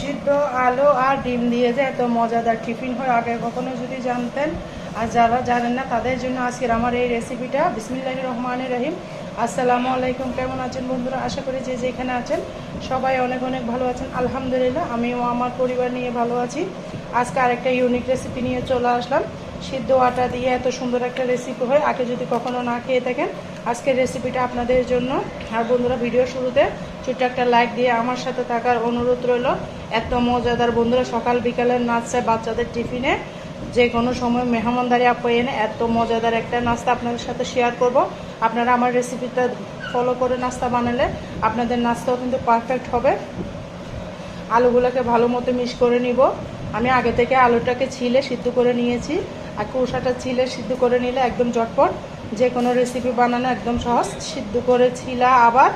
সিদ্ধ আলু আর ডিম দিয়ে যে এত মজাদার টিফিন হয়, আগে কখনো যদি জানতেন। আর যারা জানেন না, তাদের জন্য আজকের আমার এই রেসিপিটা বিসমিল্লাহ রহমান রহিম। আসসালামু আলাইকুম, কেমন আছেন বন্ধুরা? আশা করি যে যেখানে আছেন, সবাই অনেক অনেক ভালো আছেন। আলহামদুলিল্লাহ, আমিও আমার পরিবার নিয়ে ভালো আছি। আজকে আরেকটা ইউনিক রেসিপি নিয়ে চলে আসলাম। সিদ্ধ আটা দিয়ে এত সুন্দর একটা রেসিপি হয়, আগে যদি কখনো না খেয়ে থাকেন, আজকের রেসিপিটা আপনাদের জন্য। আর বন্ধুরা, ভিডিও শুরুতে ছোট্ট একটা লাইক দিয়ে আমার সাথে থাকার অনুরোধ রইল। এত মজাদার বন্ধুরা, সকাল বিকালের নাচছে বাচ্চাদের টিফিনে। যে কোনো সময় মেহমানদারি এনে এত মজাদার একটা নাস্তা আপনাদের সাথে শেয়ার করব। আপনারা আমার রেসিপিটা ফলো করে নাস্তা বানালে আপনাদের নাস্তাও কিন্তু পারফেক্ট হবে। আলুগুলোকে ভালো মতো মিক্স করে নিব। আমি আগে থেকে আলুটাকে ছিলে সিদ্ধ করে নিয়েছি। আর কৌশাটা ছিলে সিদ্ধ করে নিলে একদম চটপট যে কোনো রেসিপি বানানো একদম সহজ। সিদ্ধ করে ছিলা আবার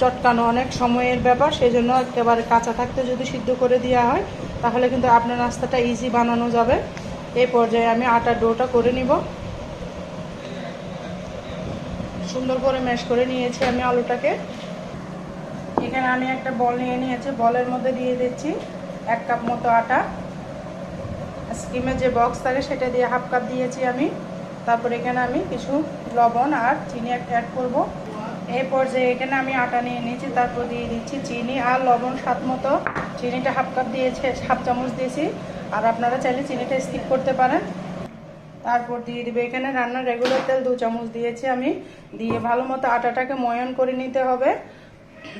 চটকানো অনেক সময়ের ব্যাপার সেই জন্য একেবারে কাঁচা থাকতে যদি সিদ্ধ করে দেওয়া হয়, তাহলে কিন্তু আপনার নাস্তাটা ইজি বানানো যাবে। এই পর্যায়ে আমি আটার ডোটা করে নিব। সুন্দর করে ম্যাশ করে নিয়েছি আমি আলুটাকে। এখানে আমি একটা বল নিয়ে নিয়েছি, বলের মধ্যে দিয়ে দিচ্ছি এক কাপ মতো আটা। স্কিমের যে বক্স থাকে, সেটা দিয়ে হাফ কাপ দিয়েছি আমি। তারপর এখানে আমি কিছু লবণ আর চিনি অ্যাড করব। এই পর্যায়ে এখানে আমি আটা নিয়ে নিয়েছি, তারপর দিয়ে দিচ্ছি চিনি আর লবণ স্বাদ মতো। চিনিটা হাফ কাপ দিয়েছে, হাফ চামচ দিয়েছি। আর আপনারা চাইলে চিনিটা স্কিপ করতে পারেন। তারপর দিয়ে দিবে এখানে রান্নার রেগুলার তেল দু চামচ দিয়েছি আমি। দিয়ে ভালো মতো আটাটাকে ময়ন করে নিতে হবে।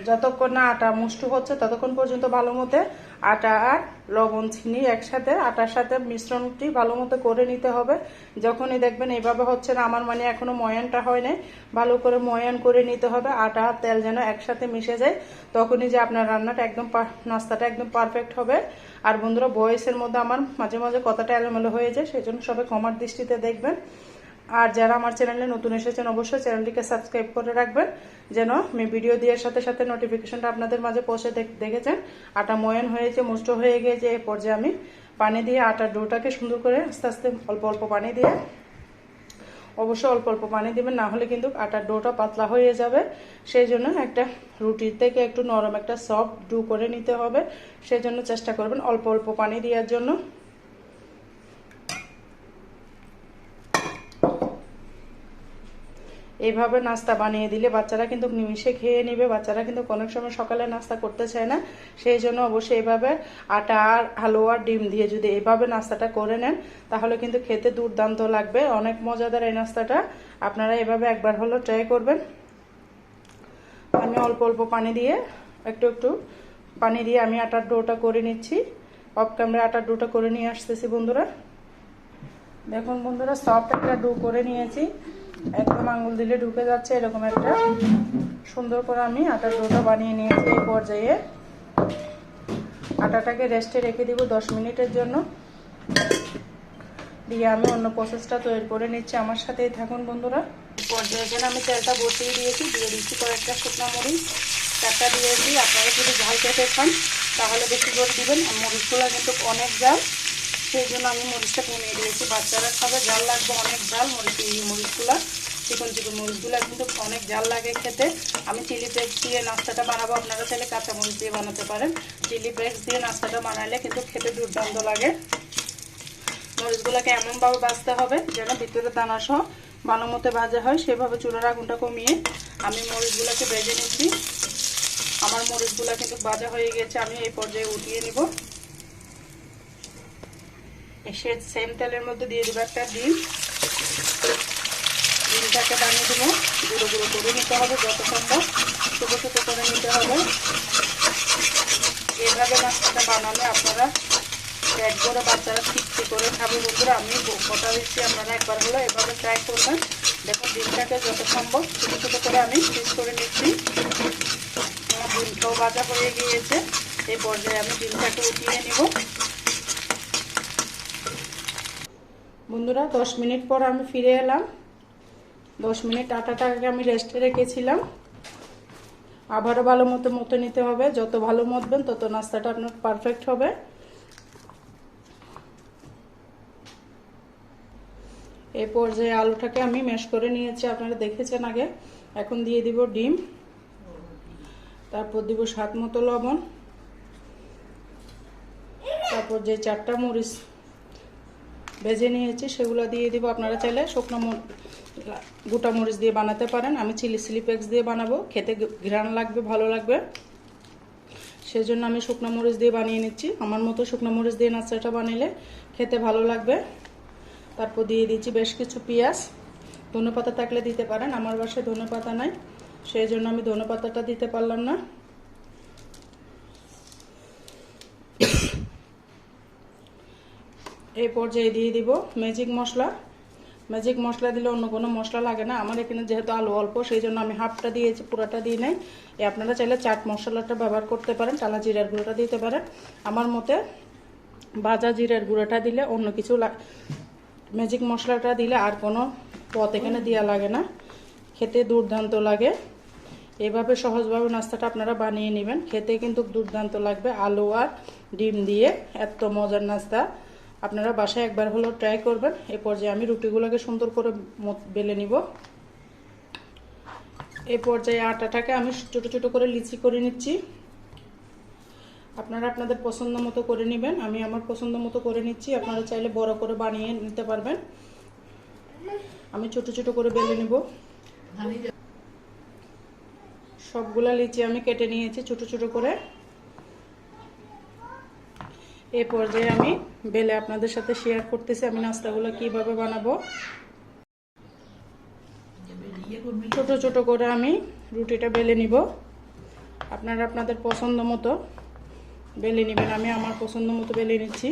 যতক্ষণ না আটা মুষ্টু হচ্ছে, ততক্ষণ পর্যন্ত ভালো মতো আটা আর লবণ, চিনি একসাথে, আটার সাথে মিশ্রণটি ভালো মতো করে নিতে হবে। যখনই দেখবেন এইভাবে হচ্ছে না, আমার মানে এখনও ময়ানটা হয় নাই, ভালো করে ময়ান করে নিতে হবে, আটা আর তেল যেন একসাথে মিশে যায়, তখনই যে আপনার রান্নাটা একদম নাস্তাটা একদম পারফেক্ট হবে। আর বন্ধুরা, বয়সের মধ্যে আমার মাঝে মাঝে কথাটা এলোমেলো হয়ে যায় সেই জন্য সবাই কমার দৃষ্টিতে দেখবেন। আর যারা আমার চ্যানেলে নতুন এসেছেন, অবশ্যই চ্যানেলটিকে সাবস্ক্রাইব করে রাখবেন, যেন আমি ভিডিও দেওয়ার সাথে সাথে নোটিফিকেশনটা আপনাদের মাঝে পৌঁছে দেখেছেন। আটা ময়ন হয়েছে মুষ্ট হয়ে গিয়েছে এই পর্যায়ে আমি পানি দিয়ে আটার ডোটাকে সুন্দর করে আস্তে আস্তে অল্প অল্প পানি দিয়ে অবশ্যই অল্প অল্প পানি দিবেন, না হলে কিন্তু আটার ডোটা পাতলা হয়ে যাবে। সেই জন্য একটা রুটির থেকে একটু নরম একটা সফট ডু করে নিতে হবে। সেই জন্য চেষ্টা করবেন অল্প অল্প পানি দেওয়ার জন্য। এইভাবে নাস্তা বানিয়ে দিলে বাচ্চারা কিন্তু নিমিশে খেয়ে নিবে, বাচ্চারা কিন্তু অনেক সময় সকালে নাস্তা করতে চায় না। সেই জন্য অবশ্যই এভাবে আটা আর হালুয়া ডিম দিয়ে যদি এভাবে নাস্তাটা করে নেন, তাহলে কিন্তু খেতে দুর্দান্ত লাগবে। অনেক মজাদার এই নাস্তাটা। আপনারা এভাবে একবার হলো ট্রাই করবেন। আমি অল্প অল্প পানি দিয়ে, একটু একটু পানি দিয়ে আমি আটার ডোটা করে নিচ্ছি। অফ ক্যামেরা আটার ডোটা করে নিয়ে আসতেছি বন্ধুরা। দেখুন বন্ধুরা, সফট একটা ডো করে নিয়েছি। একদম আঙুল দিলে ঢুকে যাচ্ছে, এরকম একটা। সুন্দর করে আমি আটার ডোটা বানিয়ে নিয়েছি এই পর্যায়ে। আটাটাকে রেস্টে রেখে দিব দশ মিনিটের জন্য। দিয়ে আমি অন্য প্রসেসটা তৈরি করে নিচ্ছি আমার সাথেই থাকুন বন্ধুরা। পর্যায়ে যেন আমি তেলটা বসিয়ে দিয়েছি, দিয়ে দিচ্ছি কয়েকটা শুকনো মরিচ। চারটা দিয়েছি, আপনারা যদি ঝাল খেতে খান তাহলে বেশি করে দিবেন। মরিচগুলো কিন্তু অনেক জাল সেই জন্য আমি মরিচটা কমিয়ে দিয়েছি। বাচ্চারা খাবে জাল লাগবে, অনেক জাল মরিচ মরিচগুলো, চিকন চিকন মরিচগুলো কিন্তু অনেক জাল লাগে খেতে। আমি চিলি ফ্লেক্স দিয়ে নাস্তাটা বানাবো, আপনারা চাইলে কাঁচা মরিচ দিয়ে বানাতে পারেন। চিলি ফ্লেক্স দিয়ে নাস্তাটা বানালে কিন্তু খেতে দুর্দান্ত লাগে। মরিচগুলোকে এমনভাবে বাজতে হবে যেন ভিতরে দানা সহ ভালো মতো ভাজা হয়। সেভাবে চুলার আগুনটা কমিয়ে আমি মরিচগুলোকে ভেজে নিচ্ছি। আমার মরিচগুলো কিন্তু ভাজা হয়ে গেছে, আমি এই পর্যায়ে উঠিয়ে নিব। সে সেম তেলের মধ্যে দিয়ে দেবো একটা ডিম। ডিমটাকে বানিয়ে দেবো। গুঁড়ো গুঁড়ো করে নিতে হবে যত সম্ভব। ছোটো ছোটো করে নিতে হবে। এভাবে নাস্তাটা বানালে আপনারা এক করে বাচ্চারা ঠিকঠি করে খাবে। বন্ধুরা, আমি কথা দিচ্ছি। আপনারা একবার হলো এভাবে ট্রাই করবেন। দেখুন, ডিমটাকে যত সম্ভব ছোটো ছোটো করে আমি পিস করে নিচ্ছি। ডিমটাও ভাজা হয়ে গিয়েছে। এই পর্যায়ে আমি ডিমটাকে উঠিয়ে নিব। বন্ধুরা, দশ মিনিট পর আমি ফিরে এলাম। দশ মিনিট আটাটাকে আমি রেস্টে রেখেছিলাম। আবারও ভালো মতো মতো নিতে হবে। যত ভালো মতবেন তত নাস্তাটা আপনার পারফেক্ট হবে। এই পর্যায়ে আলুটাকে আমি ম্যাশ করে নিয়েছি। আপনারা দেখেছেন আগে। এখন দিয়ে দিব ডিম। তারপর দিব স্বাদ মতো লবণ। তারপর যে চারটা মরিচ ভেজে নিয়েছি, সেগুলো দিয়ে দিব। আপনারা চাইলে শুকনো গোটা মরিচ দিয়ে বানাতে পারেন। আমি চিলি স্লিপেক্স দিয়ে বানাবো। খেতে ঘ্রাণ লাগবে, ভালো লাগবে। সেই জন্য আমি শুকনো মরিচ দিয়ে বানিয়ে নিচ্ছি। আমার মতো শুকনো মরিচ দিয়ে নাস্তাটা বানালে খেতে ভালো লাগবে। তারপর দিয়ে দিচ্ছি বেশ কিছু পেঁয়াজ। ধনে পাতা থাকলে দিতে পারেন। আমার বাসায় ধনে পাতা নাই। সেই জন্য আমি ধনে পাতাটা দিতে পারলাম না। এই পর্যায়ে দিয়ে দিব ম্যাজিক মশলা। ম্যাজিক মশলা দিলে অন্য কোনো মশলা লাগে না। আমার এখানে যেহেতু আলু অল্প, সেই জন্য আমি হাফটা দিয়েছি, পুরাটা দিয়ে নেই। এ আপনারা চাইলে চাট মশলাটা ব্যবহার করতে পারেন টালা জিরার গুঁড়োটা দিতে পারেন। আমার মতে বাজা জিরার গুঁড়োটা দিলে অন্য কিছু ম্যাজিক মশলাটা দিলে আর কোনো পথ এখানে দেওয়া লাগে না। খেতে দুর্দান্ত লাগে। এভাবে সহজভাবে নাস্তাটা আপনারা বানিয়ে নেবেন। খেতে কিন্তু দুর্দান্ত লাগবে। আলু আর ডিম দিয়ে এত মজার নাস্তা। আপনারা বাসায় একবার হলেও ট্রাই করবেন। এ পর্যায়ে আমি রুটিগুলোকে সুন্দর করে বেলে নিব। এই পর্যায়ে আটাটাকে আমি ছোট ছোট করে লিচি করে নিচ্ছি। আপনারা আপনাদের পছন্দ মতো করে নেবেন। আমি আমার পছন্দ মতো করে নিচ্ছি। আপনারা চাইলে বড় করে বানিয়ে নিতে পারবেন। আমি ছোট ছোট করে বেলে নিব। সবগুলা লিচি আমি কেটে নিয়েছি ছোট ছোট করে। এই পর্যায়ে আমি বেলে আপনাদের সাথে শেয়ার করতেছি আমি নাস্তাগুলো কীভাবে বানাবো। ছোট ছোট করে আমি রুটিটা বেলে নিব। আপনারা আপনাদের পছন্দ মতো বেলে নেবেন। আমি আমার পছন্দ মতো বেলে নিচ্ছি।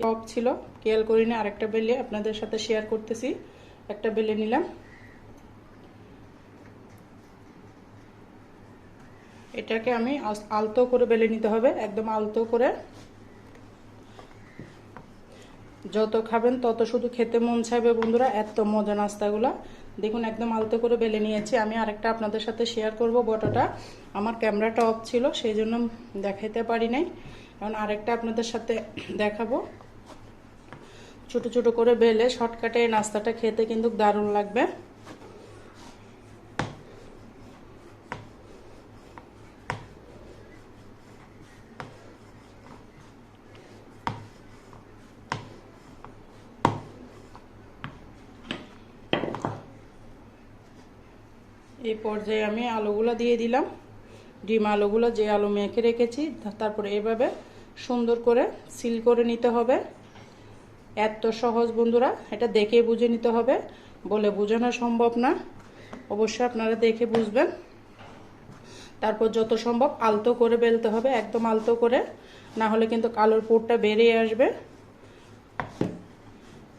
টপ ছিল কেয়াল করিনি, আরেকটা বেলে আপনাদের সাথে শেয়ার করতেছি। একটা বেলে নিলাম। এটাকে আমি আলতো করে বেলে নিতে হবে, একদম আলতো করে। যত খাবেন তত শুধু খেতে মন চাইবে বন্ধুরা, এত মজা নাস্তাগুলা। দেখুন, একদম আলতো করে বেলে নিয়েছি। আমি আরেকটা আপনাদের সাথে শেয়ার করব বটাটা। আমার ক্যামেরাটা অফ ছিল, সেই জন্য দেখাইতে পারি নাই। এখন আরেকটা আপনাদের সাথে দেখাবো। ছোট ছোট করে বেলে শর্টকাটে এই নাস্তাটা খেতে কিন্তু দারুণ লাগবে। এই পর্যায়ে আমি আলুগুলো দিয়ে দিলাম। ডিম আলুগুলো যে আলু মেখে রেখেছি তারপরে এভাবে সুন্দর করে সিল করে নিতে হবে। এত সহজ বন্ধুরা, এটা দেখে বুঝে নিতে হবে। বলে বোঝানো সম্ভব না। অবশ্যই আপনারা দেখে বুঝবেন। তারপর যত সম্ভব আলতো করে বেলতে হবে, একদম আলতো করে। না হলে কিন্তু কালোর পুরটা বেরিয়ে আসবে।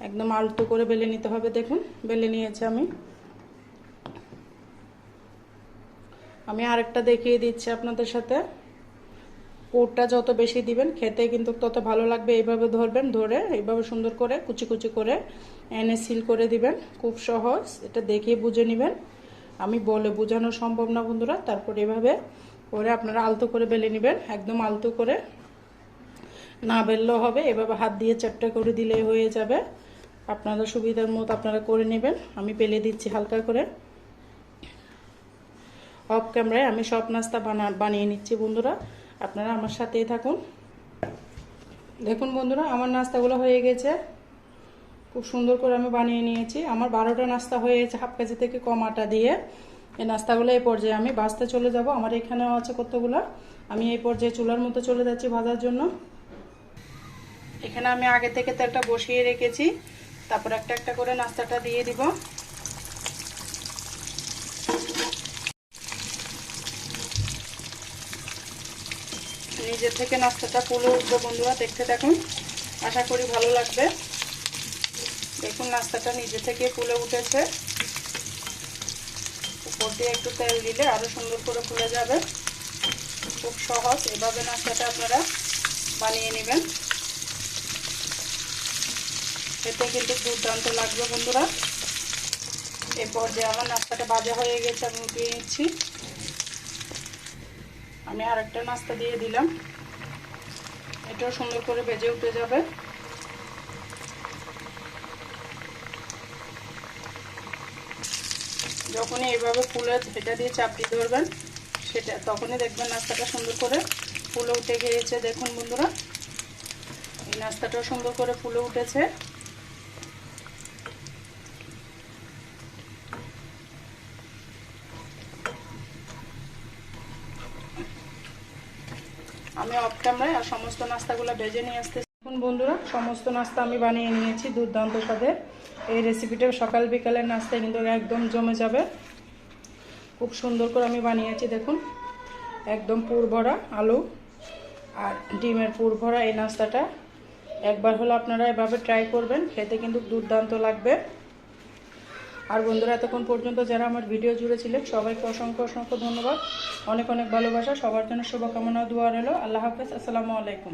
একদম আলতো করে বেলে নিতে হবে, দেখুন। বেলে নিয়েছি আমি। আমি আরেকটা দেখিয়ে দিচ্ছি আপনাদের সাথে। কোটটা যত বেশি দিবেন, খেতে কিন্তু তত ভালো লাগবে। এইভাবে ধরবেন, ধরে এইভাবে সুন্দর করে কুচি কুচি করে এনে সিল করে দিবেন। খুব সহজ, এটা দেখিয়ে বুঝে নেবেন। আমি বলে বোঝানো সম্ভব না বন্ধুরা, তারপর এভাবে করে আপনারা আলতো করে বেলে নেবেন, একদম আলতো করে। না বেললেও হবে, এভাবে হাত দিয়ে চারটা করে দিলেই হয়ে যাবে। আপনারা সুবিধার মতো আপনারা করে নেবেন। আমি পেলে দিচ্ছি হালকা করে। অফ ক্যামেরায় আমি সব নাস্তা বানা, বানিয়ে নিচ্ছি, বন্ধুরা। আপনারা আমার সাথেই থাকুন। দেখুন, বন্ধুরা, আমার নাস্তাগুলো হয়ে গেছে। খুব সুন্দর করে আমি বানিয়ে নিয়েছি। আমার বারোটা নাস্তা হয়ে গেছে হাফ কেজি থেকে কম আটা দিয়ে। এই নাস্তাগুলো এই পর্যায়ে আমি বাঁচতে চলে যাব। আমার এখানেও আছে কতগুলো। আমি এই পর্যায়ে চুলার মতো চলে যাচ্ছি ভাজার জন্য। এখানে আমি আগে থেকে তেলটা বসিয়ে রেখেছি। তারপর একটা একটা করে নাস্তাটা দিয়ে দিব। নিজে থেকে নাস্তাটা ফুলে উঠবে বন্ধুরা, দেখতে দেখুন আশা করি ভালো লাগবে। দেখুন, নাস্তাটা নিজে থেকে ফুলে উঠেছে। উপর দিয়ে একটু তেল দিলে আরও সুন্দর করে ফুলে যাবে। খুব সহজ। এভাবে নাস্তাটা আপনারা বানিয়ে নেবেন। এতে কিন্তু দুর্দান্ত লাগবে বন্ধুরা। এরপর যে আমার নাস্তাটা ভাজা হয়ে গেছে, আমি উঠিয়ে নিচ্ছি। আমি আরেকটা নাস্তা দিয়ে দিলাম। এটাও সুন্দর করে ভেজে উঠে যাবে। যখনই এইভাবে ফুলে এটা দিয়ে চাপটি ধরবেন, সেটা তখনই দেখবেন নাস্তাটা সুন্দর করে ফুলে উঠে গিয়েছে। দেখুন বন্ধুরা, এই নাস্তাটাও সুন্দর করে ফুলে উঠেছে। আমি অফ ক্যামেরায় আর সমস্ত নাস্তাগুলো ভেজে নিয়ে আসতে এখন বন্ধুরা, সমস্ত নাস্তা আমি বানিয়ে নিয়েছি দুর্দান্ত স্বাদের এই রেসিপিটা সকাল বিকালের নাস্তায় কিন্তু একদম জমে যাবে। খুব সুন্দর করে আমি বানিয়েছি, দেখুন। একদম পুর ভরা আলু আর ডিমের পুর ভরা এই নাস্তাটা। একবার হলো আপনারা এভাবে ট্রাই করবেন, খেতে কিন্তু দুর্দান্ত লাগবে। আর বন্ধুরা, এতক্ষণ পর্যন্ত যারা আমার ভিডিও জুড়ে ছিলেন, সবাইকে অসংখ্য অসংখ্য ধন্যবাদ। অনেক অনেক ভালোবাসা, সবার জন্য শুভকামনা, দোয়া রইল। আল্লাহ হাফেজ, আসসালামু আলাইকুম।